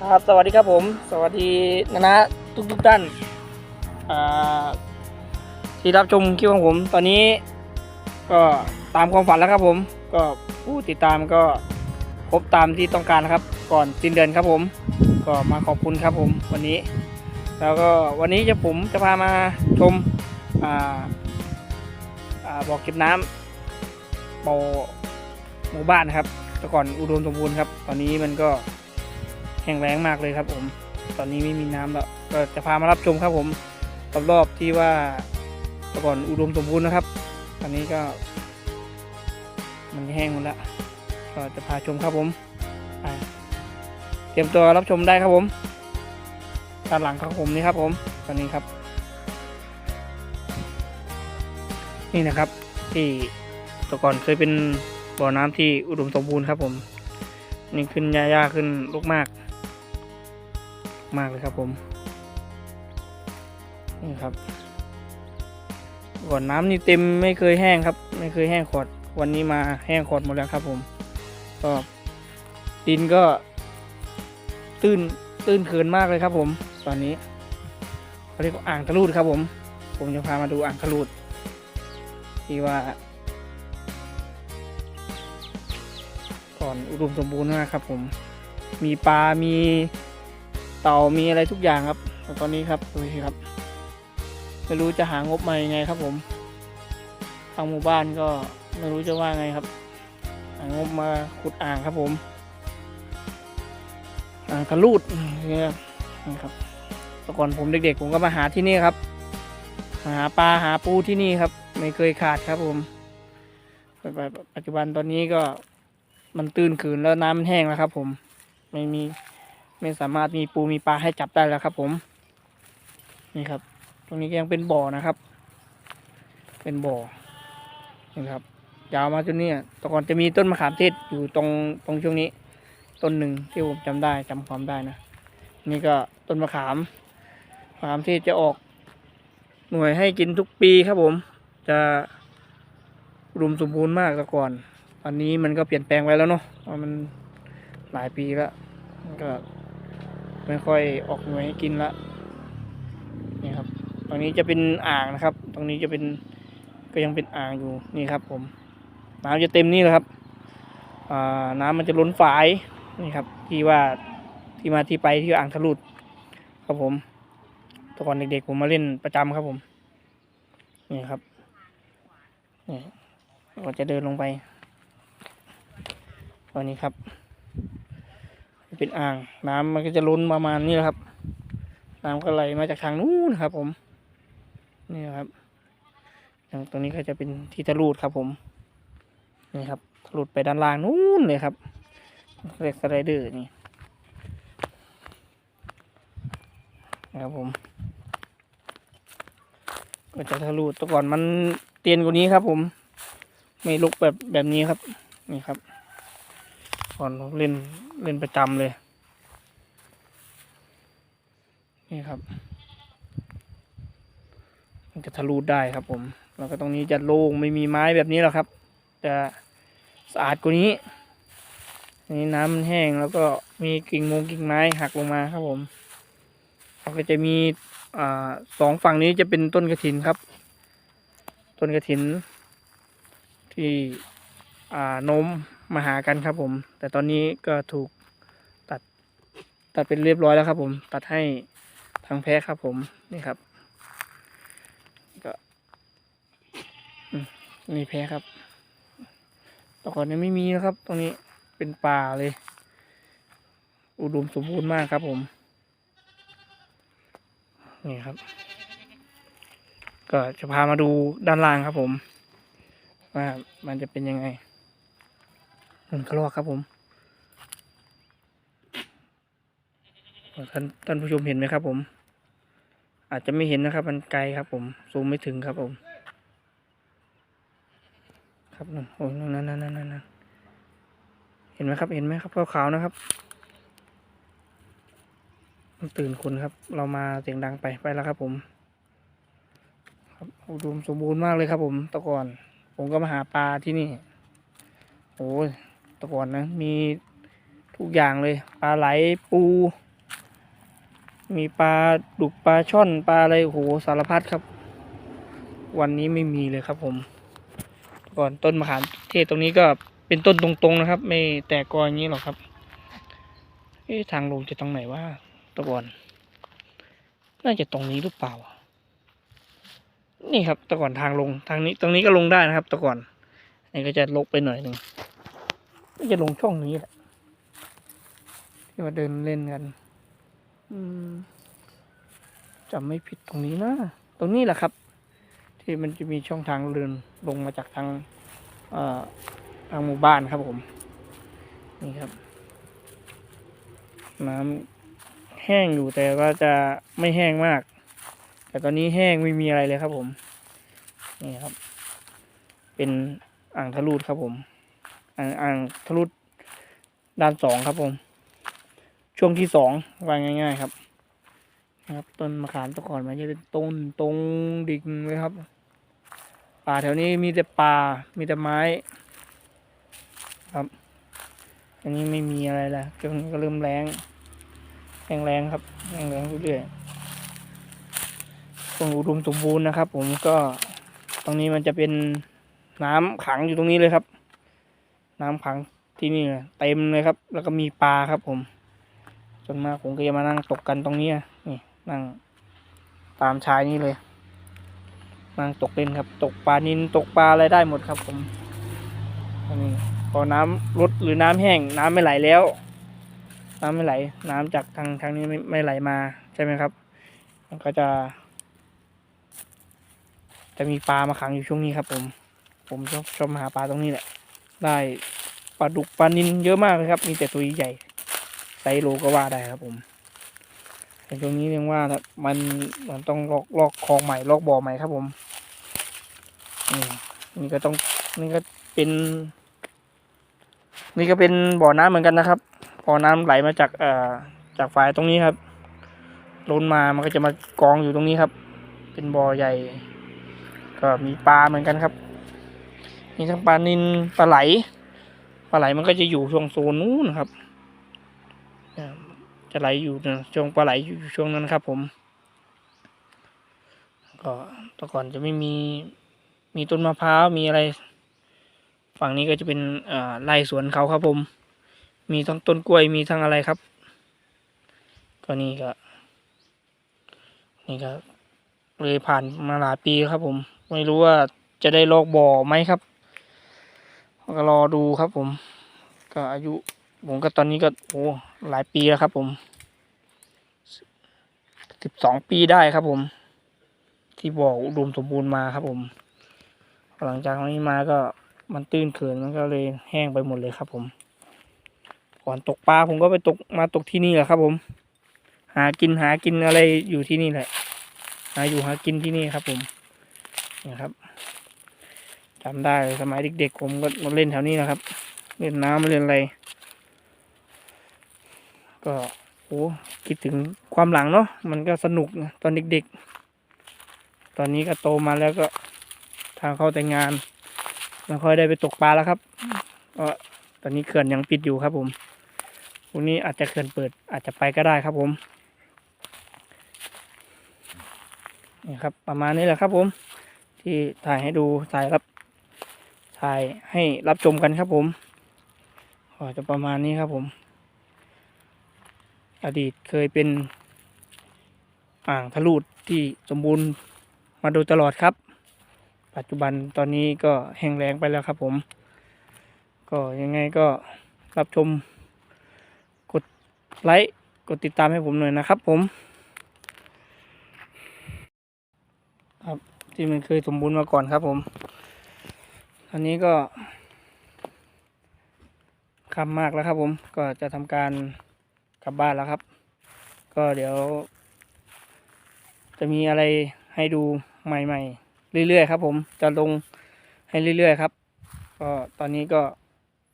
ครับสวัสดีครับผม สวัสดีนะนะทุกทุกๆท่านที่รับชมคลิปของผม ตอนนี้ ก็ตามความฝันแล้วครับผม ก็ผู้ติดตามก็ครบตามที่ต้องการนะครับ ก่อนสิ้นเดือนครับผม ก็มาขอบคุณครับผมวันนี้ แล้วก็วันนี้จะผมจะพามาชมอ่าอ่าบ่อเก็บน้ำบ่อหมู่บ้านนะครับแต่ก่อนอุดมสมบูรณ์ครับ ตอนนี้มันก็ แห้งแล้งมากเลยครับ ผม ตอนนี้ไม่มีน้ำแล้วก็จะพามารับชมครับ ผมรอบๆที่ว่าแต่ก่อนอุดมสมบูรณ์นะครับ ตอนนี้ก็ มันแห้งหมดแล้วก็จะพาชมครับผมเตรียมตัวรับชมได้ครับผมด้านหลังของผมนี่ครับผม ตอนนี้ครับ นี่นะครับ ที่แต่ก่อนเคยเป็นบ่อน้ำที่อุดมสมบูรณ์ครับผม นี่ขึ้นหญ้าๆขึ้นลูกมาก มากเลยครับผมนี่ครับก่อนน้ำนี่เต็มไม่เคยแห้งครับ ไม่เคยแห้งขอดวันนี้มาแห้งขอดหมดแล้วครับ ผมก็ดินก็ ตื้นตื้นเขินมากเลยครับ ผม ตอนนี้เขาเรียกว่าอ่างทะลุดครับ ผม ผมจะพามาดูอ่างทะลุดที่ว่าก่อนอุดมสมบูรณ์มากครับ ผม มีปลา มี เต่ามีอะไรทุกอย่างครับ ตอนนี้ครับดูสิครับไม่รู้จะหางบมายังไงครับผมทางหมู่บ้านก็ไม่รู้จะว่าไงครับหางบมาขุดอ่างครับผม อ่างกระลูดนี่ครับนี่ครับแต่ก่อนผมเด็กๆ ผมก็มาหาที่นี่ครับ หาปลาหาปูที่นี่ครับ ไม่เคยขาดครับผมปัจจุบันตอนนี้ก็มันตื้นขืนแล้วน้ำมันแห้งแล้วครับ ผมไม่มี ไม่สามารถมีปูมีปลาให้จับได้แล้วครับ ผม นี่ครับ ตรงนี้ยังเป็นบ่อนะครับ เป็นบ่อนี่ครับยาวมาจนเนี่ยแต่ก่อนจะมีต้นมะขามเทศอยู่ตรงตรงช่วงนี้ ต้นหนึ่งที่ผมจำได้จำความได้นะ นี่ก็ต้นมะขามมะขามเทศจะออก หน่วยให้กินทุกปีครับผม จะรุมสมบูรณ์มากแต่ก่อน ตอนนี้มันก็เปลี่ยนแปลงไปแล้วเนาะเพราะมันหลายปีแล้วก็ ไม่ค่อยออกหน่วยให้กินละนี่ครับ ตรงนี้จะเป็นอ่างนะครับ ตรงนี้จะเป็นก็ยังเป็นอ่างอยู่นี่ครับ ผมน้ำจะเต็มนี่แหละครับน้ำมันจะล้นฝายนี่ครับ ที่ว่าที่มาที่ไปที่อ่างทะลุดครับผมตอนเด็กๆผมมาเล่นประจำครับผมนี่ครับนี่ก็จะเดินลงไปตอนนี้ครับ เป็นอ่าง น้ำมันก็จะล้นประมาณนี้ครับ น้ำก็ไหลมาจากทางนู้นครับ ผม นี่ครับอย่างตรงนี้ก็จะเป็นที่ทะลุดครับ ผม นี่ครับทะลุดไปด้านล่างนู้นเลยครับเรียกสไลเดอร์นี่นะครับผม ก็จะทะลุแต่ก่อนมันเตียนกว่านี้ครับ ผม ไม่ลุกแบบแบบนี้ครับ นี่ครับ ก่อนเล่นเล่นประจำเลย นี่ครับ มันจะทะลุได้ครับผม แล้วก็ตรงนี้จะโล่งไม่มีไม้แบบนี้หรอกครับ จะสะอาดกว่านี้นี่น้ำมันแห้งแล้วก็มีกิ่งมงกิ่งไม้หักลงมาครับผมแล้วก็จะมีอ่าสองฝั่งนี้จะเป็นต้นกระถินครับ ต้นกระถินที่อ่าน้ม มาหากันครับผม แต่ตอนนี้ก็ถูกตัดตัดเป็นเรียบร้อยแล้วครับ ผม ตัดให้ทางแพ้ครับผมนี่ครับก็นี่แพ้ครับแต่ก่อนนี้ไม่มีนะครับ ตรงนี้เป็นป่าเลย อุดมสมบูรณ์มากครับผมนี่ครับ ก็จะพามาดูด้านล่างครับผม ว่ามันจะเป็นยังไง มันกระรอกครับผมท่านท่านผู้ชมเห็นไหมครับ ผม อาจจะไม่เห็นนะครับ มันไกลครับ ผมซูมไม่ถึงครับผม ครับนั่นโอ้ยนั่นนั่นนั่นนั่นนั่นเห็นไหมครับ เห็นไหมครับขาวๆนะครับมันตื่นคนครับ เรามาเสียงดังไปไปแล้วครับ ผม ครับอุดมสมบูรณ์มากเลยครับ ผมตะก่อน ผมก็มาหาปลาที่นี่โอ้ย ตะก่อนนะ มีทุกอย่างเลย ปลาไหลปู มีปลาดุกปลาช่อนปลาอะไรโหสารพัดครับ วันนี้ไม่มีเลยครับผม ก่อนต้นมะขามเทศตรงนี้ก็เป็นต้นตรงๆนะครับ ไม่แตกกออย่างนี้หรอกครับเอ๊ะทางลงจะตรงไหนว่าตะก่อน น่าจะตรงนี้หรือเปล่า นี่ครับตะก่อนทางลงทางนี้ตรงนี้ก็ลงได้นะครับตะก่อนนนี้ก็จะลกไปหน่อยหนึ่ง น่าจะลงช่องนี้แหละ ที่ว่าเดินเล่นกัน อืมจำไม่ผิดตรงนี้นะ ตรงนี้แหละครับ ที่มันจะมีช่องทางเดินลงมาจากทางเอ่อทางหมู่บ้านครับผม นี่ครับ น้ำแห้งอยู่แต่ว่าจะไม่แห้งมาก แต่ตอนนี้แห้งไม่มีอะไรเลยครับผม นี่ครับ เป็นอ่างทะลุครับผม อ่างางทะลุด้านสองครับผม ช่วงที่สองว่าง่าย ๆ ครับนะครับต้นมะขามตะก่อนมันจะเป็นต้นตรงดิ่งเลยครับ ป่าแถวนี้มีแต่ป่ามีแต่ไม้ ครับ อันนี้ไม่มีอะไรล้วช่วงนี้ก็เริ่มแรงแรงแรงครับแรงแรงเรื่อยๆช่วงอุดมสมบูรณ์นะครับ ผมก็ตรงนี้มันจะเป็นน้ำขังอยู่ตรงนี้เลยครับ น้ำขังที่นี่เต็มเลยครับ แล้วก็มีปลาครับผมส่วนมากผมก็จะมานั่งตกกันตรงนี้นี่นั่งตามชายนี้เลย นั่งตกเล่นครับ ตกปลานินตกปลาอะไรได้หมดครับผมนนี้พอน้ำลดหรือน้ำแห้ง น้ำไม่ไหลแล้ว น้ำไม่ไหล น้ำจากทางทางนี้ไม่ไม่ไหลมาใช่ไหมครับ มันก็จะ จะมีปลามาขังอยู่ช่วงนี้ครับ ผม ผมชอบชอบมาหาปลาตรงนี้แหละ ได้ปลาดุกปลานินเยอะมากเลยครับ มีแต่ตัวใหญ่ไซโลก็ว่าได้ครับผมแต่ตรงนี้เรียกว่ามันมันต้องลอกลอกคลองใหม่ลอกบ่อใหม่ครับผมนี่นี่ก็ต้องนี่ก็เป็น นี่ก็เป็นบ่อน้ำเหมือนกันนะครับบ่อน้ำไหลมาจากเอ่อจากฝายตรงนี้ครับล้นมามันก็จะมากองอยู่ตรงนี้ครับ เป็นบ่อใหญ่ ก็มีปลาเหมือนกันครับ มีทั้งปลานินปลาไหลปลาไหลมันก็จะอยู่ช่วงโซนนู้นครับจะไหลอยู่นะช่วงปลาไหลอยู่ช่วงนั้นครับ ผม ก็แต่ก่อนจะไม่มีมีต้นมะพร้าวมีอะไร ฝั่งนี้ก็จะเป็นไร่สวนเขาครับผม มีทั้งต้นกล้วยมีทั้งอะไรครับ ก็นี่ก็นี่ก็เลยผ่านมาหลายปีครับผม ไม่รู้ว่าจะได้ลอกบ่อไหมครับ ก็รอดูครับผม ก็อายุผมก็ตอนนี้ก็โอ้หลายปีแล้วครับผมสิบสองปีได้ครับผม ที่บ่ออุดมสมบูรณ์มาครับผม หลังจากนี้มาก็มันตื้นเขินมันก็เลยแห้งไปหมดเลยครับผม ก่อนตกปลาผมก็ไปตกมาตกที่นี่แหละครับผม หากินหากินอะไรอยู่ที่นี่แหละ หาอยู่หากินที่นี่ครับผมนะครับ จำได้สมัยเด็กๆผมก็มาเล่นแถวนี้นะครับ เล่นน้ำเล่นอะไร ก็โอ้คิดถึงความหลังเนาะมันก็สนุกตอนเด็กๆ ตอนนี้ก็โตมาแล้วก็ทางเข้าแต่งงานไม่ค่อยได้ไปตกปลาแล้วครับก็ตอนนี้เขื่อนยังปิดอยู่ครับผมพรุ่งนี้อาจจะเขื่อนเปิด อาจจะไปก็ได้ครับผมนี่ครับ ประมาณนี้แหละครับผม ที่ถ่ายให้ดูถ่ายรับ ถ่ายให้รับชมกันครับผมก็จะประมาณนี้ครับผม อดีตเคยเป็นอ่างทะลุที่สมบูรณ์มาโดยตลอดครับ ปัจจุบันตอนนี้ก็แห้งแล้งไปแล้วครับผม ก็ยังไงก็รับชม กดไลค์ กดติดตามให้ผมหน่อยนะครับผม ครับที่มันเคยสมบูรณ์มาก่อนครับผม อันนี้ก็ค่ำมากแล้วครับ ผมก็จะทำการกลับบ้านแล้วครับ ก็เดี๋ยว จะมีอะไรให้ดูใหม่ๆ เรื่อยๆครับ ผมจะลงให้เรื่อยๆครับ ก็ตอนนี้ก็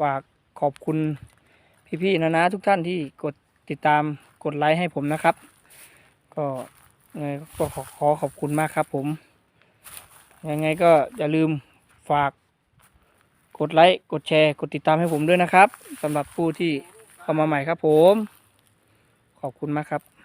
ฝากขอบคุณพี่ๆนะนะทุกท่านที่กดติดตามกดไลค์ให้ผมนะครับ ก็ไงก็ขอขอบคุณมากครับ ผมยังไงก็อย่าลืมฝาก กดไลค์ กดแชร์ กดติดตามให้ผมด้วยนะครับสำหรับผู้ที่เข้ามาใหม่ครับผม ขอบคุณมากครับ